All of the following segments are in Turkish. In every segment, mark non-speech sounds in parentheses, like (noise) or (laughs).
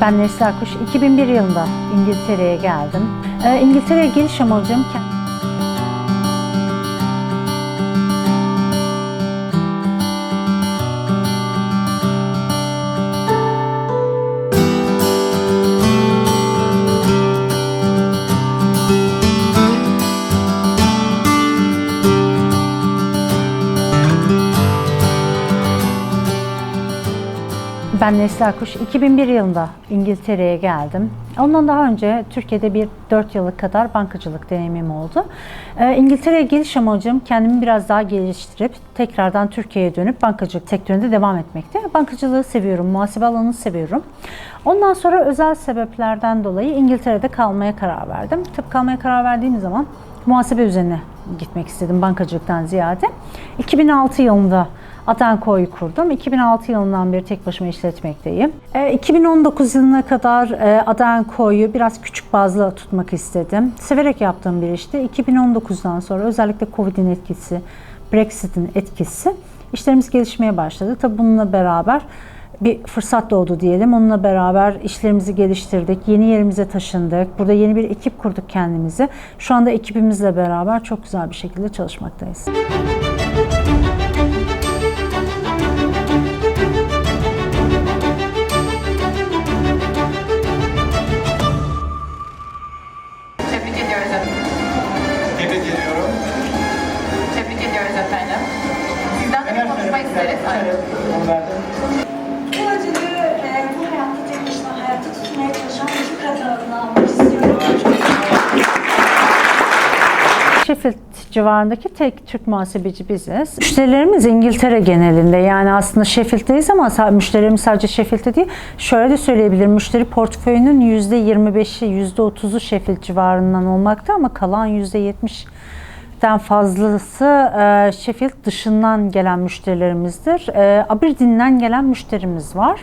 Ben Nesliha Kuş. 2001 yılında İngiltere'ye geldim. Ee, İngiltere'ye geliş amacım Ben Nesliha Kuş. 2001 yılında İngiltere'ye geldim. Ondan daha önce Türkiye'de bir 4 yıllık kadar bankacılık deneyimim oldu. Ee, İngiltere'ye geliş amacım kendimi biraz daha geliştirip tekrardan Türkiye'ye dönüp bankacılık sektöründe devam etmekte. Bankacılığı seviyorum, muhasebe alanını seviyorum. Ondan sonra özel sebeplerden dolayı İngiltere'de kalmaya karar verdim. Tabii kalmaya karar verdiğim zaman muhasebe üzerine gitmek istedim bankacılıktan ziyade. 2006 yılında Adanko'yu kurdum. 2006 yılından beri tek başıma işletmekteyim. E, 2019 yılına kadar e, Adanko'yu biraz küçük bazlı tutmak istedim. Severek yaptığım bir işti. 2019'dan sonra özellikle Covid'in etkisi, Brexit'in etkisi işlerimiz gelişmeye başladı. Tabii bununla beraber bir fırsat doğdu diyelim. Onunla beraber işlerimizi geliştirdik. Yeni yerimize taşındık. Burada yeni bir ekip kurduk kendimizi. Şu anda ekibimizle beraber çok güzel bir şekilde çalışmaktayız. Tebrik civarındaki tek Türk muhasebeci biziz. Müşterilerimiz İngiltere genelinde yani aslında Sheffield'deyiz ama müşterilerimiz sadece Sheffield'de değil. Şöyle de söyleyebilirim müşteri portföyünün %25'i %30'u Sheffield civarından olmakta ama kalan %70'den fazlası e, Sheffield dışından gelen müşterilerimizdir. E, Aberdeen'den gelen müşterimiz var.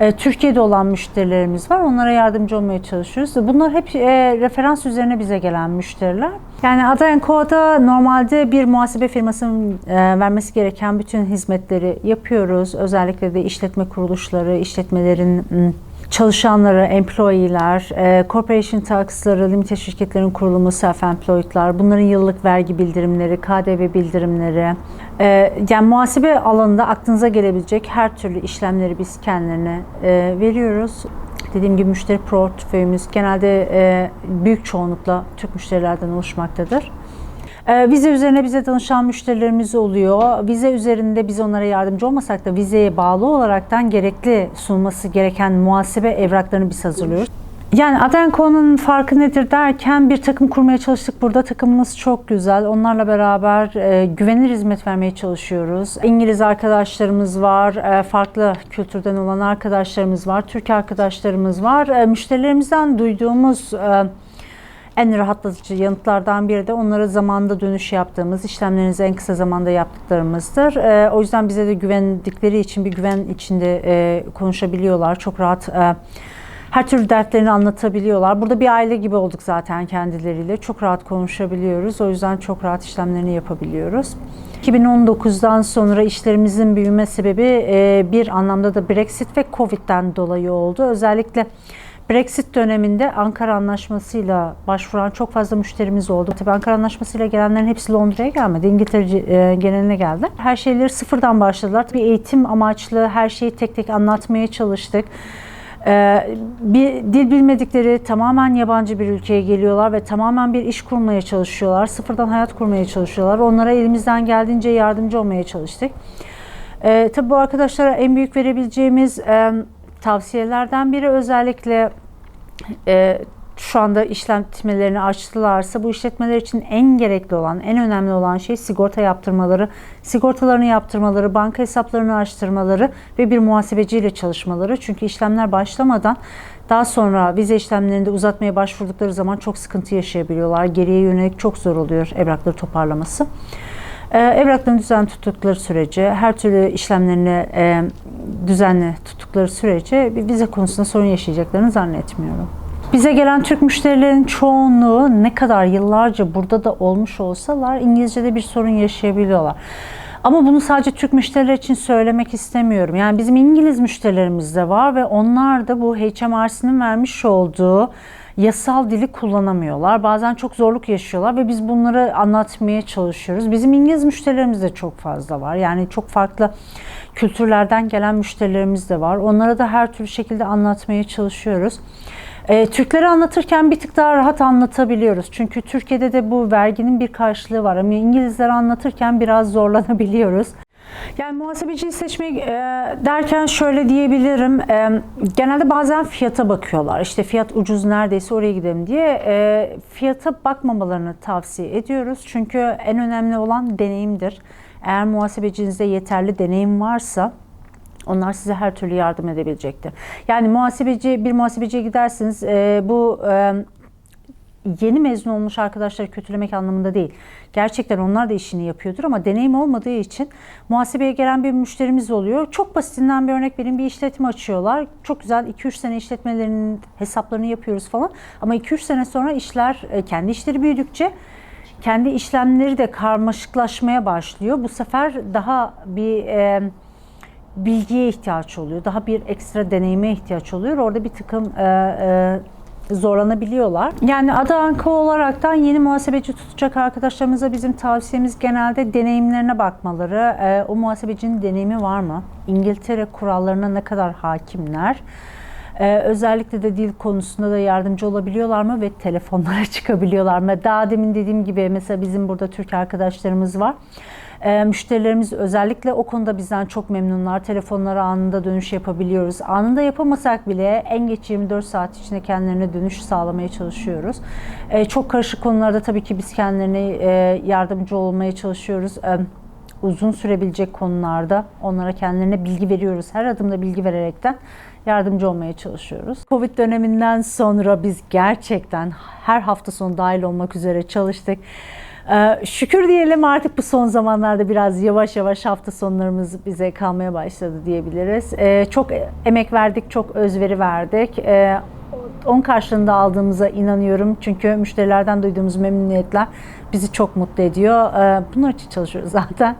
E, Türkiye'de olan müşterilerimiz var. Onlara yardımcı olmaya çalışıyoruz. Bunlar hep e, referans üzerine bize gelen müşteriler. Yani Ada Co'da normalde bir muhasebe firmasının e, vermesi gereken bütün hizmetleri yapıyoruz. Özellikle de işletme kuruluşları, işletmelerin m, çalışanları, employee'ler, e, corporation tax'ları, limited şirketlerin kurulumu, self-employed'lar, bunların yıllık vergi bildirimleri, KDV bildirimleri, e, yani muhasebe alanında aklınıza gelebilecek her türlü işlemleri biz kendilerine e, veriyoruz. Dediğim gibi müşteri portföyümüz genelde e, büyük çoğunlukla Türk müşterilerden oluşmaktadır. Ee, Vize üzerine bize danışan müşterilerimiz oluyor. Vize üzerinde biz onlara yardımcı olmasak da vizeye bağlı olaraktan gerekli sunması gereken muhasebe evraklarını biz hazırlıyoruz. Yani Adenco'nun farkı nedir derken bir takım kurmaya çalıştık. Burada takımımız çok güzel. Onlarla beraber e, güvenilir hizmet vermeye çalışıyoruz. İngiliz arkadaşlarımız var, e, farklı kültürden olan arkadaşlarımız var, Türk arkadaşlarımız var. E, müşterilerimizden duyduğumuz e, en rahatlatıcı yanıtlardan biri de onlara zamanda dönüş yaptığımız, işlemlerinizi en kısa zamanda yaptıklarımızdır. Ee, o yüzden bize de güvendikleri için bir güven içinde e, konuşabiliyorlar. Çok rahat e, her türlü dertlerini anlatabiliyorlar. Burada bir aile gibi olduk zaten kendileriyle. Çok rahat konuşabiliyoruz. O yüzden çok rahat işlemlerini yapabiliyoruz. 2019'dan sonra işlerimizin büyüme sebebi e, bir anlamda da Brexit ve Covid'den dolayı oldu. Özellikle Brexit döneminde Ankara Anlaşması'yla başvuran çok fazla müşterimiz oldu. Tabii Ankara Anlaşması'yla gelenlerin hepsi Londra'ya gelmedi. İngiltere e, geneline geldi. Her şeyleri sıfırdan başladılar. Tabii eğitim amaçlı her şeyi tek tek anlatmaya çalıştık. Ee, bir dil bilmedikleri tamamen yabancı bir ülkeye geliyorlar ve tamamen bir iş kurmaya çalışıyorlar. Sıfırdan hayat kurmaya çalışıyorlar. Onlara elimizden geldiğince yardımcı olmaya çalıştık. Ee, tabii bu arkadaşlara en büyük verebileceğimiz e, tavsiyelerden biri özellikle e, şu anda işletmelerini açtılarsa bu işletmeler için en gerekli olan, en önemli olan şey sigorta yaptırmaları, sigortalarını yaptırmaları, banka hesaplarını açtırmaları ve bir muhasebeciyle çalışmaları. Çünkü işlemler başlamadan daha sonra vize işlemlerinde uzatmaya başvurdukları zaman çok sıkıntı yaşayabiliyorlar. Geriye yönelik çok zor oluyor evrakları toparlaması. Ee, Evraklarını düzenli tuttukları sürece, her türlü işlemlerini e, düzenli tuttukları sürece bir vize konusunda sorun yaşayacaklarını zannetmiyorum. Bize gelen Türk müşterilerin çoğunluğu ne kadar yıllarca burada da olmuş olsalar İngilizce'de bir sorun yaşayabiliyorlar. Ama bunu sadece Türk müşteriler için söylemek istemiyorum. Yani bizim İngiliz müşterilerimiz de var ve onlar da bu HMRC'nin vermiş olduğu yasal dili kullanamıyorlar. Bazen çok zorluk yaşıyorlar ve biz bunları anlatmaya çalışıyoruz. Bizim İngiliz müşterilerimiz de çok fazla var. Yani çok farklı kültürlerden gelen müşterilerimiz de var. Onlara da her türlü şekilde anlatmaya çalışıyoruz. E, Türkleri anlatırken bir tık daha rahat anlatabiliyoruz. Çünkü Türkiye'de de bu verginin bir karşılığı var. Ama İngilizleri anlatırken biraz zorlanabiliyoruz. Yani muhasebeciyi seçmek e, derken şöyle diyebilirim. E, genelde bazen fiyata bakıyorlar. İşte fiyat ucuz neredeyse oraya gidelim diye. E, fiyata bakmamalarını tavsiye ediyoruz. Çünkü en önemli olan deneyimdir. Eğer muhasebecinizde yeterli deneyim varsa onlar size her türlü yardım edebilecektir. Yani muhasebeci bir muhasebeciye gidersiniz e, bu e, yeni mezun olmuş arkadaşları kötülemek anlamında değil. Gerçekten onlar da işini yapıyordur ama deneyim olmadığı için muhasebeye gelen bir müşterimiz oluyor. Çok basitinden bir örnek vereyim. Bir işletme açıyorlar. Çok güzel 2-3 sene işletmelerinin hesaplarını yapıyoruz falan. Ama 2-3 sene sonra işler e, kendi işleri büyüdükçe kendi işlemleri de karmaşıklaşmaya başlıyor. Bu sefer daha bir e, bilgiye ihtiyaç oluyor. Daha bir ekstra deneyime ihtiyaç oluyor. Orada bir takım e, e, zorlanabiliyorlar. Yani adı anka olaraktan yeni muhasebeci tutacak arkadaşlarımıza bizim tavsiyemiz genelde deneyimlerine bakmaları. E, o muhasebecinin deneyimi var mı? İngiltere kurallarına ne kadar hakimler? Ee, özellikle de dil konusunda da yardımcı olabiliyorlar mı ve telefonlara (laughs) çıkabiliyorlar mı? Daha demin dediğim gibi mesela bizim burada Türk arkadaşlarımız var. Ee, müşterilerimiz özellikle o konuda bizden çok memnunlar. Telefonlara anında dönüş yapabiliyoruz. Anında yapamasak bile en geç 24 saat içinde kendilerine dönüş sağlamaya çalışıyoruz. Ee, çok karışık konularda tabii ki biz kendilerine e, yardımcı olmaya çalışıyoruz. Ee, uzun sürebilecek konularda onlara kendilerine bilgi veriyoruz. Her adımda bilgi vererekten yardımcı olmaya çalışıyoruz. Covid döneminden sonra biz gerçekten her hafta sonu dahil olmak üzere çalıştık. Ee, şükür diyelim artık bu son zamanlarda biraz yavaş yavaş hafta sonlarımız bize kalmaya başladı diyebiliriz. Ee, çok emek verdik, çok özveri verdik. Ee, onun karşılığında aldığımıza inanıyorum. Çünkü müşterilerden duyduğumuz memnuniyetler bizi çok mutlu ediyor. Ee, Bunlar için çalışıyoruz (laughs) zaten.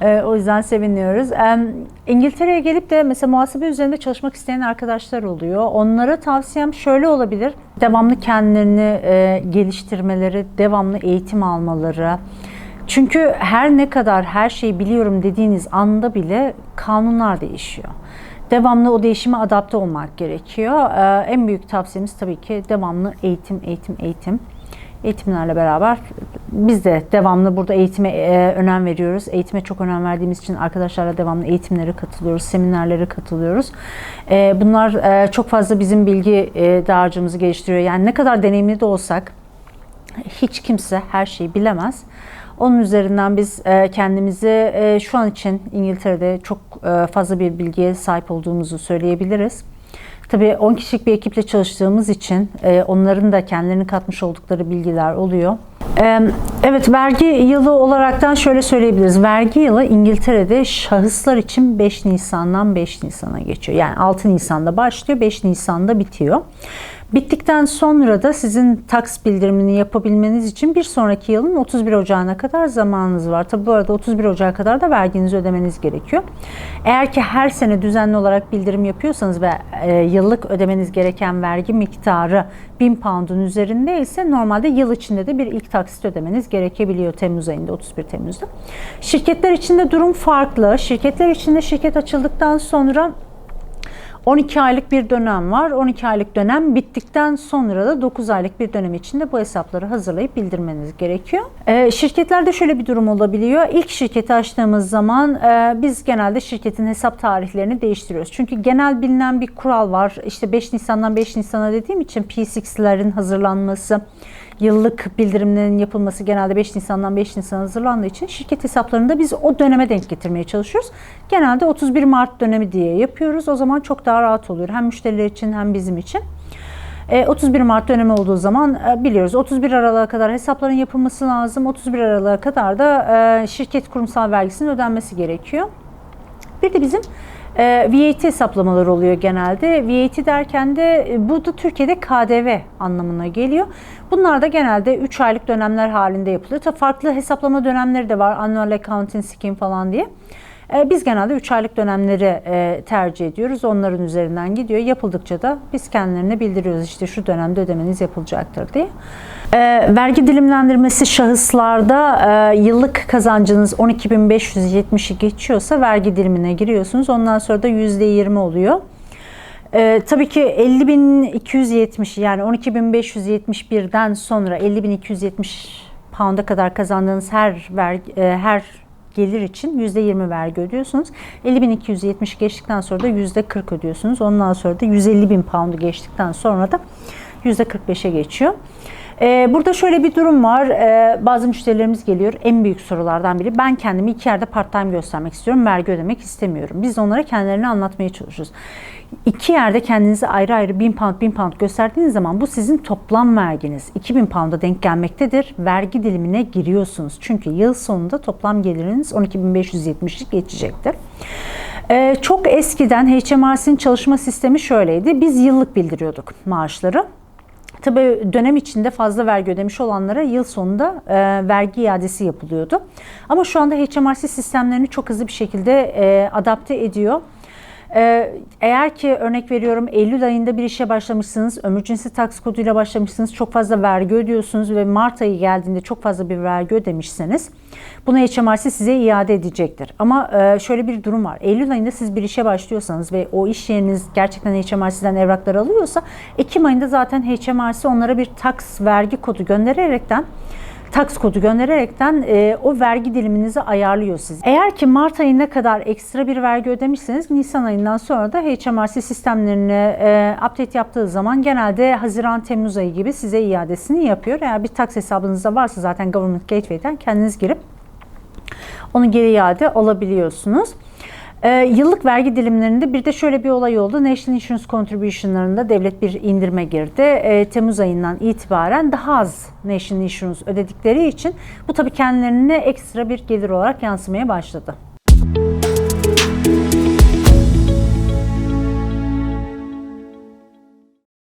Ee, O yüzden seviniyoruz. Ee, İngiltere'ye gelip de mesela muhasebe üzerinde çalışmak isteyen arkadaşlar oluyor. Onlara tavsiyem şöyle olabilir. Devamlı kendilerini e, geliştirmeleri, devamlı eğitim almaları. Çünkü her ne kadar her şeyi biliyorum dediğiniz anda bile kanunlar değişiyor devamlı o değişime adapte olmak gerekiyor. Ee, en büyük tavsiyemiz tabii ki devamlı eğitim, eğitim, eğitim. Eğitimlerle beraber biz de devamlı burada eğitime e, önem veriyoruz. Eğitime çok önem verdiğimiz için arkadaşlarla devamlı eğitimlere katılıyoruz, seminerlere katılıyoruz. E, bunlar e, çok fazla bizim bilgi e, dağarcığımızı geliştiriyor. Yani ne kadar deneyimli de olsak hiç kimse her şeyi bilemez. Onun üzerinden biz e, kendimizi e, şu an için İngiltere'de çok e, fazla bir bilgiye sahip olduğumuzu söyleyebiliriz. Tabii 10 kişilik bir ekiple çalıştığımız için onların da kendilerini katmış oldukları bilgiler oluyor. Evet, vergi yılı olaraktan şöyle söyleyebiliriz. Vergi yılı İngiltere'de şahıslar için 5 Nisan'dan 5 Nisan'a geçiyor. Yani 6 Nisan'da başlıyor, 5 Nisan'da bitiyor. Bittikten sonra da sizin tax bildirimini yapabilmeniz için bir sonraki yılın 31 Ocağı'na kadar zamanınız var. Tabi bu arada 31 Ocak'a kadar da verginizi ödemeniz gerekiyor. Eğer ki her sene düzenli olarak bildirim yapıyorsanız ve e, yıllık ödemeniz gereken vergi miktarı 1000 pound'un üzerinde ise normalde yıl içinde de bir ilk taksit ödemeniz gerekebiliyor Temmuz ayında 31 Temmuz'da. Şirketler içinde durum farklı. Şirketler içinde şirket açıldıktan sonra 12 aylık bir dönem var. 12 aylık dönem bittikten sonra da 9 aylık bir dönem içinde bu hesapları hazırlayıp bildirmeniz gerekiyor. Ee, şirketlerde şöyle bir durum olabiliyor. İlk şirketi açtığımız zaman e, biz genelde şirketin hesap tarihlerini değiştiriyoruz. Çünkü genel bilinen bir kural var. İşte 5 Nisan'dan 5 Nisan'a dediğim için P6'lerin hazırlanması, yıllık bildirimlerin yapılması genelde 5 Nisan'dan 5 Nisan hazırlandığı için şirket hesaplarında biz o döneme denk getirmeye çalışıyoruz. Genelde 31 Mart dönemi diye yapıyoruz. O zaman çok daha rahat oluyor. Hem müşteriler için hem bizim için. E, 31 Mart dönemi olduğu zaman e, biliyoruz 31 Aralık'a kadar hesapların yapılması lazım. 31 Aralık'a kadar da e, şirket kurumsal vergisinin ödenmesi gerekiyor. Bir de bizim E, VAT hesaplamaları oluyor genelde. VAT derken de e, bu da Türkiye'de KDV anlamına geliyor. Bunlar da genelde 3 aylık dönemler halinde yapılıyor. Tabii farklı hesaplama dönemleri de var. Annual Accounting Scheme falan diye. E, Biz genelde 3 aylık dönemleri e, tercih ediyoruz. Onların üzerinden gidiyor. Yapıldıkça da biz kendilerine bildiriyoruz. İşte şu dönemde ödemeniz yapılacaktır diye. E, vergi dilimlendirmesi şahıslarda e, yıllık kazancınız 12.570'i geçiyorsa vergi dilimine giriyorsunuz. Ondan sonra da %20 oluyor. Ee, tabii ki 50.270 yani 12.571'den sonra 50.270 pound'a kadar kazandığınız her vergi, e, her gelir için %20 vergi ödüyorsunuz. 50.270 geçtikten sonra da %40 ödüyorsunuz. Ondan sonra da 150.000 pound'u geçtikten sonra da %45'e geçiyor. Ee, burada şöyle bir durum var. Ee, bazı müşterilerimiz geliyor. En büyük sorulardan biri. Ben kendimi iki yerde part time göstermek istiyorum. Vergi ödemek istemiyorum. Biz onlara kendilerini anlatmaya çalışıyoruz. İki yerde kendinizi ayrı ayrı 1000 pound 1000 pound gösterdiğiniz zaman bu sizin toplam verginiz. 2000 pound'a denk gelmektedir. Vergi dilimine giriyorsunuz. Çünkü yıl sonunda toplam geliriniz 12.570'lik geçecektir. Ee, çok eskiden HMRC'nin çalışma sistemi şöyleydi. Biz yıllık bildiriyorduk maaşları. Tabii dönem içinde fazla vergi ödemiş olanlara yıl sonunda e, vergi iadesi yapılıyordu. Ama şu anda HMRC sistemlerini çok hızlı bir şekilde e, adapte ediyor. E, eğer ki örnek veriyorum Eylül ayında bir işe başlamışsınız, emergency tax koduyla başlamışsınız, çok fazla vergi ödüyorsunuz ve Mart ayı geldiğinde çok fazla bir vergi ödemişseniz bunu HMRC size iade edecektir. Ama e, şöyle bir durum var. Eylül ayında siz bir işe başlıyorsanız ve o iş yeriniz gerçekten HMRC'den evraklar alıyorsa Ekim ayında zaten HMRC onlara bir tax vergi kodu göndererekten tax kodu göndererekten e, o vergi diliminizi ayarlıyor siz. Eğer ki Mart ayına kadar ekstra bir vergi ödemişseniz Nisan ayından sonra da HMRC sistemlerini e, update yaptığı zaman genelde Haziran Temmuz ayı gibi size iadesini yapıyor. Eğer bir tax hesabınızda varsa zaten Government Gateway'den kendiniz girip onu geri iade alabiliyorsunuz. Ee, yıllık vergi dilimlerinde bir de şöyle bir olay oldu. National Insurance Contribution'larında devlet bir indirime girdi. Ee, Temmuz ayından itibaren daha az National Insurance ödedikleri için bu tabii kendilerine ekstra bir gelir olarak yansımaya başladı.